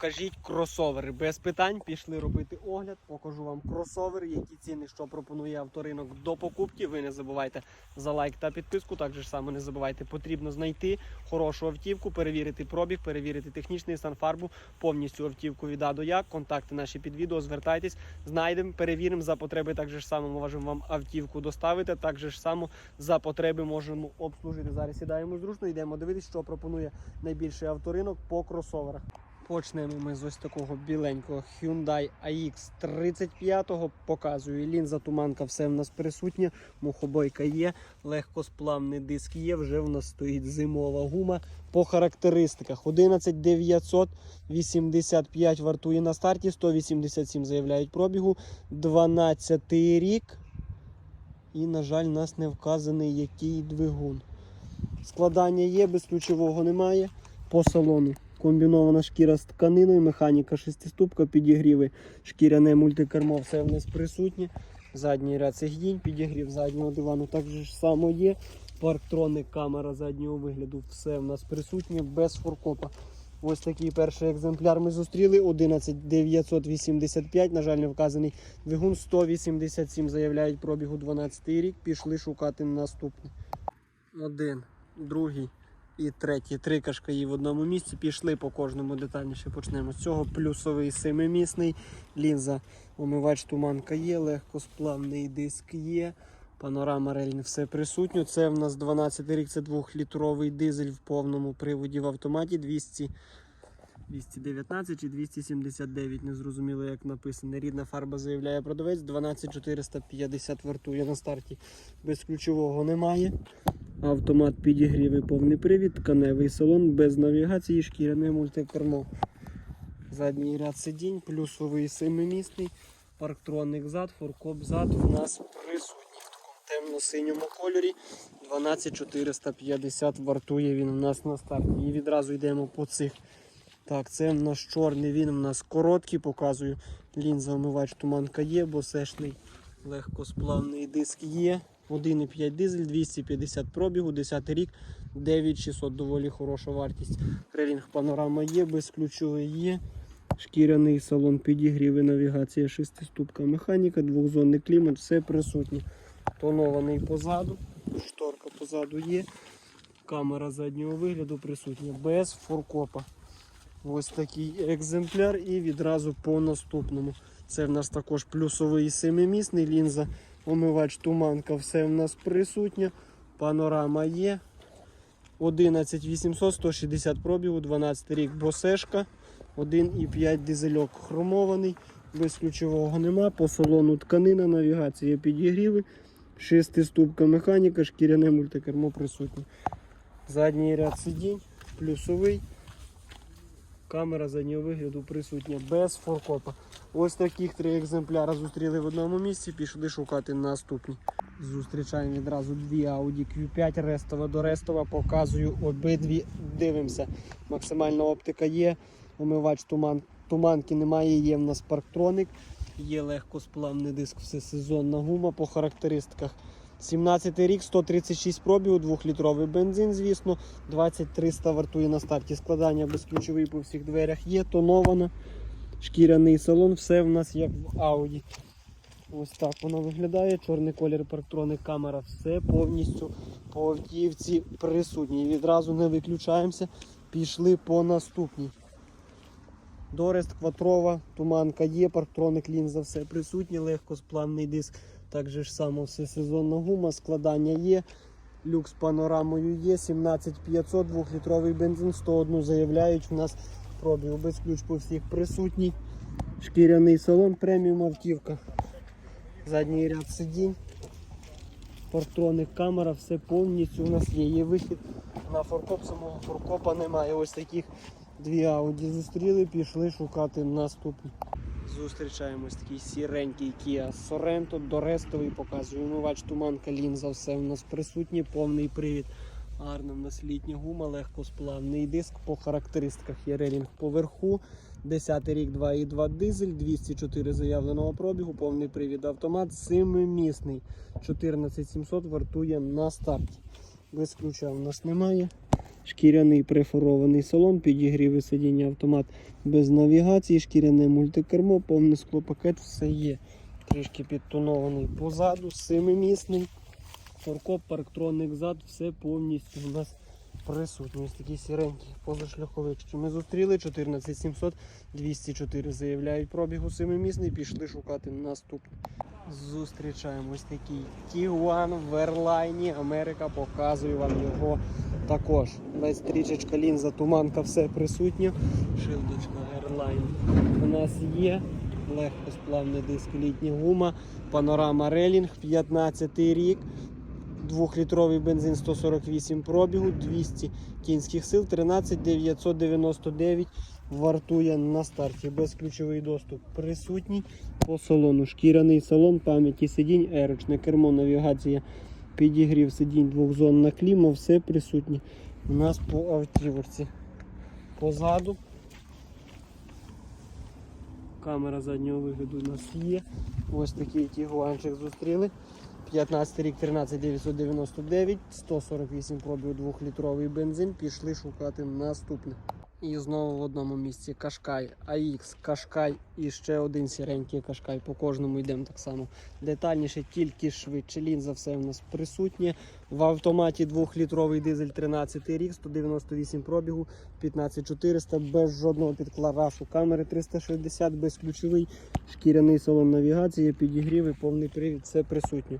покажіть кросовери. Без питань пішли робити огляд. Покажу вам кросовери, які ціни, що пропонує авторинок до покупки. Ви не забувайте за лайк та підписку. Так же ж само не забувайте, потрібно знайти хорошу автівку, перевірити пробіг, перевірити технічний стан фарбу, повністю автівку від А до Я. Контакти наші під відео. Звертайтесь, знайдемо, перевіримо за потреби. Так же ж само можемо вам автівку доставити. Так же ж само за потреби можемо обслужити. Зараз сідаємо зручно, йдемо дивитися, що пропонує найбільший авторинок по кросоверах. Почнемо ми з ось такого біленького Hyundai AX 35-го. Показую лінза туманка, все в нас присутнє. Мухобойка є, легкосплавний диск є. Вже в нас стоїть зимова гума. По характеристиках 11985 вартує на старті, 187 заявляють пробігу, 12 рік. І, на жаль, нас не вказаний який двигун. Складання є, без ключового немає. По салону комбінована шкіра з тканиною, механіка шестиступка, підігріви, шкіряне мультикермо, все в нас присутнє. Задній ряд сидінь, підігрів заднього дивану також само є. Парктроник, камера заднього вигляду, все в нас присутнє без форкопа. Ось такий перший екземпляр ми зустріли. 11985, на жаль, не вказаний двигун 187 заявляють пробігу 12 рік. Пішли шукати наступний. Один, другий і третій. Три кашкаї в одному місці. Пішли по кожному детальніше. Почнемо з цього. Плюсовий семимісний. Лінза, омивач туманка є, легкосплавний диск є. Панорама рельні все присутньо. Це в нас 12 рік, це 2-літровий дизель в повному приводі в автоматі 200. 219 чи 279, не зрозуміло, як написано. Рідна фарба заявляє продавець. 12450 вартує на старті. Без ключового немає. Автомат підігрів повний привід, тканевий салон без навігації, шкіряне мультикермо. Задній ряд сидінь, плюсовий семимісний, парктронник зад, форкоп зад в нас присутній в такому темно-синьому кольорі. 12450 вартує він у нас на старті. І відразу йдемо по цих. Так, це в нас чорний, він у нас короткий, показую. Лінза омивач туманка є, босешний легкосплавний диск є. 1,5 дизель, 250 пробігу, 10 рік, 9600, доволі хороша вартість. Релінг панорама є, безключовий є. Шкіряний салон підігрів навігація, шестиступка механіка, двохзонний клімат, все присутнє. Тонований позаду, шторка позаду є. Камера заднього вигляду присутня, без форкопа. Ось такий екземпляр і відразу по наступному. Це в нас також плюсовий семимісний лінза, омивач туманка, все в нас присутнє. Панорама є. 11800, 160 пробігу, 12 рік босешка, 1,5 дизельок хромований, без ключового нема. По салону тканина, навігація підігріви, шестиступка механіка, шкіряне мультикермо присутнє. Задній ряд сидінь, плюсовий. Камера заднього вигляду присутня без форкопа. Ось таких три екземпляри зустріли в одному місці, пішли шукати наступні. Зустрічаємо відразу дві Audi Q5 Рестова до Рестова. Показую обидві. Дивимося. Максимальна оптика є. Омивач туман, туманки немає. Є в нас парктроник. Є легкосплавний диск, всесезонна гума по характеристиках. 17 рік, 136 пробігу, 2-літровий бензин, звісно, 2300 вартує на старті. Складання безключовий по всіх дверях є, тонована, шкіряний салон, все в нас як в Audi. Ось так воно виглядає. Чорний колір парктроник, камера, все повністю по автівці присутній. Відразу не виключаємося, пішли по наступній. Дорест кватрова, туманка є, парктроник, лінза, все присутнє, легкосплавний диск. Так же ж само все сезонна гума, складання є. Люкс панорамою є, 17500, 2-літровий бензин, 101 заявляють. У нас пробіг без ключ по всіх присутній. Шкіряний салон, преміум автівка. Задній ряд сидінь. Парктроник, камера, все повністю у нас є. Є вихід на форкоп, самого форкопа немає. Ось таких дві Audi зустріли, пішли шукати наступні. Зустрічаємо ось такий сіренький Kia Sorento, дорестовий, показую умивач, туманка, лінза, все у нас присутнє, повний привід. Гарна в нас літня гума, легкосплавний диск. По характеристиках є релінг поверху. 10 рік 2,2 дизель, 204 заявленого пробігу, повний привід автомат, семимісний. 14700 вартує на старті. Без ключа у нас немає. Шкіряний префорований салон, підігріви сидіння автомат без навігації, шкіряне мультикермо, повний склопакет, все є. Трішки підтонований позаду, семимісний. Форкоп, парктроник зад, все повністю у нас присутні. Ось такі сіренькі позашляховик. Що ми зустріли 14700 204 заявляють пробігу семимісний, пішли шукати наступний. Зустрічаємо ось такий Тігуан в Ерлайні. Америка показую вам його також. Стрічечка, лінза, туманка, все присутнє. Шилдочка Ерлайн у нас є. Легкосплавний диск, літня гума, панорама релінг, 15 рік. Двохлітровий бензин 148 пробігу, 200 кінських сил, 13 999 вартує на старті. Безключовий доступ присутній. По салону шкіряний салон, пам'яті сидінь, ерочне кермо, навігація, підігрів сидінь, двохзонна кліма, все присутнє. У нас по автівці. Позаду. Камера заднього вигляду у нас є. Ось такий тігуанчик зустріли. 15 рік 13 999, 148 пробів 2-літровий бензин. Пішли шукати наступне. І знову в одному місці Кашкай, AX, Кашкай і ще один сіренький Кашкай. По кожному йдемо так само. Детальніше, тільки швидше. Лінза все в нас присутнє. В автоматі 2-літровий дизель 13 рік, 198 пробігу, 15400, без жодного підкларашу. Камери 360, безключовий, шкіряний салон навігації, підігріви, повний привід, все присутнє.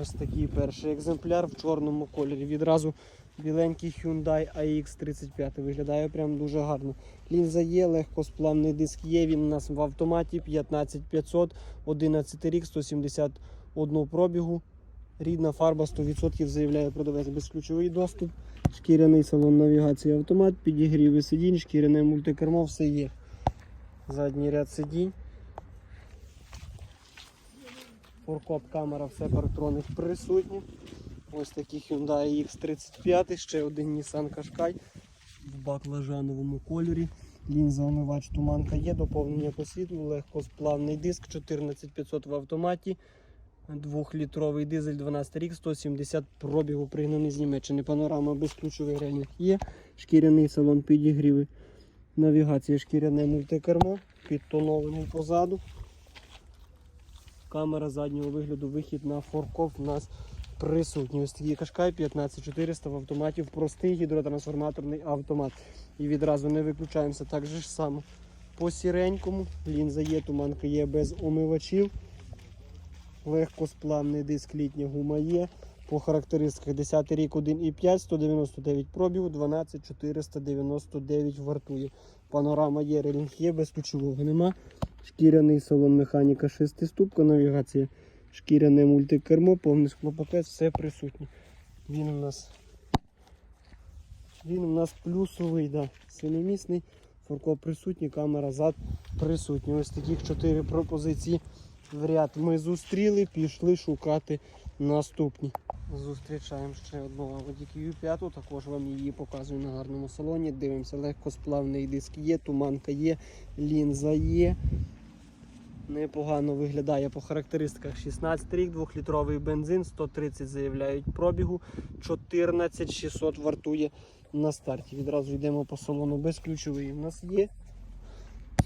Ось такий перший екземпляр в чорному кольорі. Відразу біленький Hyundai AX35 виглядає прям дуже гарно. Лінза є, легкосплавний диск є. Він у нас в автоматі 15500, 11 рік, 171 пробігу. Рідна фарба 100% заявляє продавець безключовий доступ. Шкіряний салон навігації автомат, підігріви сидінь, шкіряне мультикермо, все є. Задній ряд сидінь. Форкоп камера, все парктроник присутні. Ось такий Hyundai X35, ще один Nissan Qashqai в баклажановому кольорі. Лінза омивач туманка є, доповнення по світлу, легкосплавний диск 14500 в автоматі. Двохлітровий дизель 12 рік, 170 пробігу пригнаний з Німеччини. Панорама безключовий рельєф є. Шкіряний салон підігріви. Навігація шкіряне мультикермо, підтонований позаду. Камера заднього вигляду, вихід на форкоп у нас присутній. Ось такий кашкай 15400 в автоматі в простий гідротрансформаторний автомат. І відразу не виключаємося так же ж само. По сіренькому лінза є, туманка є без омивачів. Легкосплавний диск літня гума є. По характеристиках 10 рік 1,5, 199 пробігу, 12499 вартує. Панорама є, релінг є, без ключового нема. Шкіряний салон механіка 6 ступка, навігація, шкіряне мультикермо, повний склопакет, все присутнє. Він у нас він у нас плюсовий, да, семимісний, форкоп присутній, камера зад присутня. Ось таких 4 пропозиції в ряд ми зустріли, пішли шукати наступні. Зустрічаємо ще одну Audi Q5, також вам її показую на гарному салоні. Дивимося, легкосплавний диск є, туманка є, лінза є. Непогано виглядає по характеристиках 16 рік, 2-літровий бензин, 130 заявляють пробігу, 14600 вартує на старті. Відразу йдемо по салону безключовий. У нас є.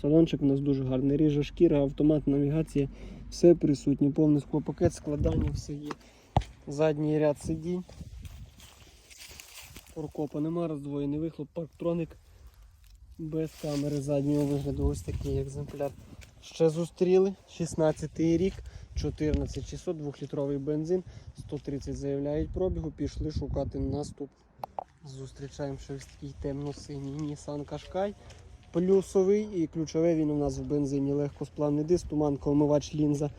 Салончик у нас дуже гарний. Ріжа шкіра, автомат, навігація, все присутнє, повний склопакет, складання, все є. Задній ряд сидінь. Форкопа нема, роздвоєний вихлоп, парктроник без камери заднього вигляду. Ось такий екземпляр. Ще зустріли. 16 рік, 14600, 2-літровий бензин, 130 заявляють пробігу, пішли шукати наступ. Зустрічаємо ще такий темно-синій Nissan Qashqai. Плюсовий і ключове він у нас в бензині. Легкосплавний диск, туманка, омивач лінза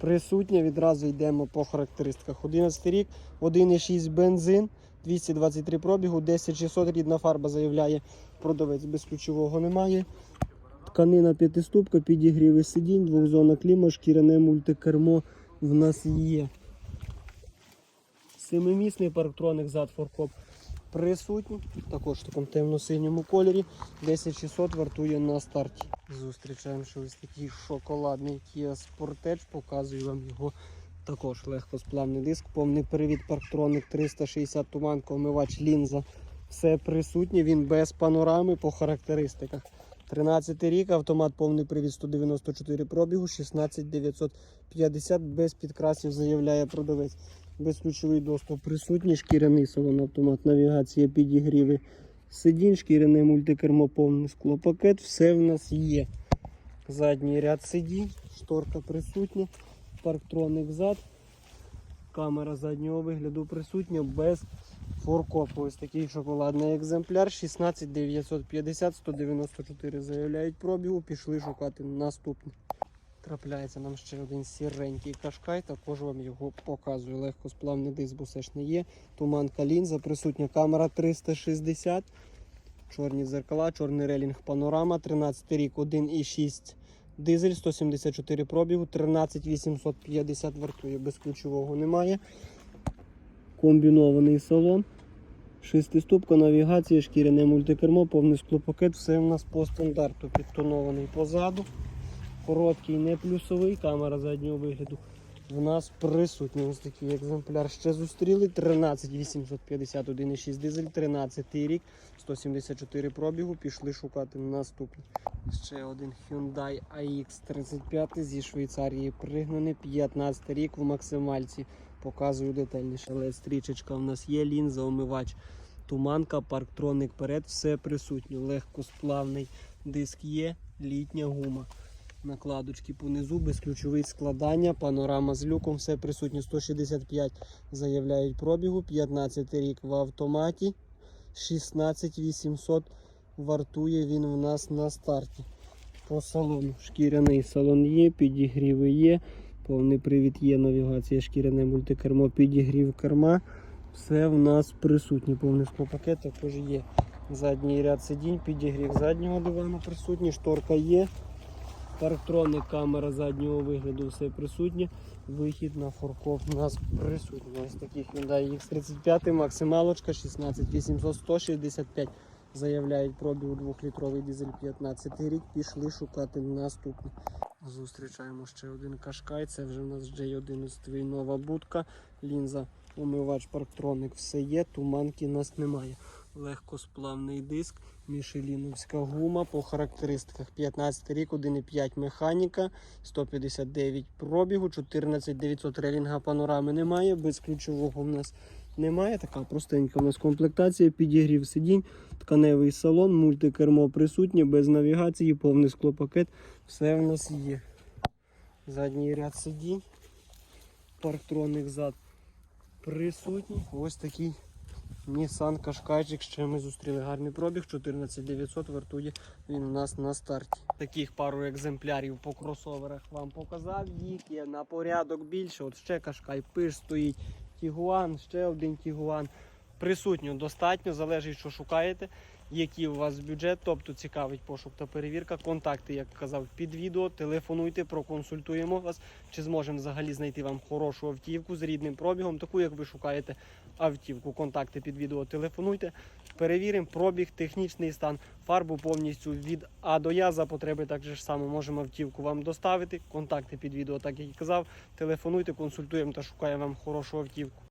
присутня. Відразу йдемо по характеристиках. 11 рік, 1,6 бензин, 223 пробігу, 10600 рідна фарба заявляє продавець без ключового немає. Тканина п'ятиступка, підігріви сидінь, двохзонна кліма, шкіряне мультикермо в нас є. Семимісний парктроник зад форкоп присутній. Також в такому темно-синьому кольорі. 10600 вартує на старті. Зустрічаємо ще ось такий шоколадний Kia Sportage. Показую вам його також легкосплавний диск. Повний привід парктроник 360 туманка, омивач лінза. Все присутнє, він без панорами по характеристиках. 13 рік, автомат повний привід 194 пробігу, 16950 без підкрасів заявляє продавець. Безключовий доступ присутній, шкіряний салон автомат, навігація, підігріви сидінь, шкіряне мультикермо, повний склопакет, все в нас є. Задній ряд сидінь, шторка присутня, парктроник зад, камера заднього вигляду присутня без форкопу. Ось такий шоколадний екземпляр 16950 194 заявляють пробігу. Пішли шукати наступний. Трапляється нам ще один сіренький кашкай, також вам його показую. Легкосплавний диск, бо все ж не є. Туманка лінза, присутня камера 360. Чорні зеркала, чорний релінг панорама, 13 рік, 1,6 дизель, 174 пробігу, 13850 вартує, без ключового немає. Комбінований салон. Шестиступка, навігація, шкіряне мультикермо, повний склопакет, все в нас по стандарту підтонований позаду. Короткий, не плюсовий, камера заднього вигляду. В нас присутній ось такий екземпляр. Ще зустріли 13 850 1,6 дизель, 13 рік, 174 пробігу. Пішли шукати наступний. Ще один Hyundai AX35 зі Швейцарії пригнаний. 15 рік в максимальці. Показую детальніше. Але стрічечка в нас є, лінза, омивач, туманка, парктроник перед, все присутнє. Легкосплавний диск є, літня гума. Накладочки понизу, безключовий складання, панорама з люком, все присутнє 165 заявляють пробігу, 15 рік в автоматі, 16800 вартує він в нас на старті. По салону шкіряний салон є, підігріви є, повний привід є, навігація, шкіряне мультикермо, підігрів керма. Все в нас присутнє, повний склопакет також є. Задній ряд сидінь, підігрів заднього дивану присутній, шторка є. Парктроник, камера заднього вигляду, все присутнє. Вихід на форкоп у нас присутній. Ось такий Hyundai X35, максималочка 16800 165. Заявляють пробіг 2-літровий дизель 15 рік. Пішли шукати наступний. Зустрічаємо ще один кашкай. Це вже у нас J11 нова будка. Лінза, омивач, парктроник, все є. Туманки нас немає. Легкосплавний диск, мішеліновська гума по характеристиках 15 рік, 1,5 механіка, 159 пробігу, 14900 релінга панорами немає, без ключового в нас немає. Така простенька у нас комплектація, підігрів сидінь, тканевий салон, мультикермо присутнє, без навігації, повний склопакет, все в нас є. Задній ряд сидінь, парктроник зад присутній. Ось такий Nissan Qashqaiчик, ще ми зустріли гарний пробіг, 14900 вартує він у нас на старті. Таких пару екземплярів по кросоверах вам показав. Їх є на порядок більше. От ще Qashqai пиш стоїть. Тігуан, ще один Тігуан. Присутньо достатньо, залежить, що шукаєте, який у вас бюджет, тобто цікавить пошук та перевірка. Контакти, як казав, під відео. Телефонуйте, проконсультуємо вас, чи зможемо взагалі знайти вам хорошу автівку з рідним пробігом, таку, як ви шукаєте автівку. Контакти під відео телефонуйте. Перевіримо пробіг, технічний стан, фарбу повністю від А до Я за потреби так же ж само можемо автівку вам доставити. Контакти під відео, так як і казав. Телефонуйте, консультуємо та шукаємо вам хорошу автівку.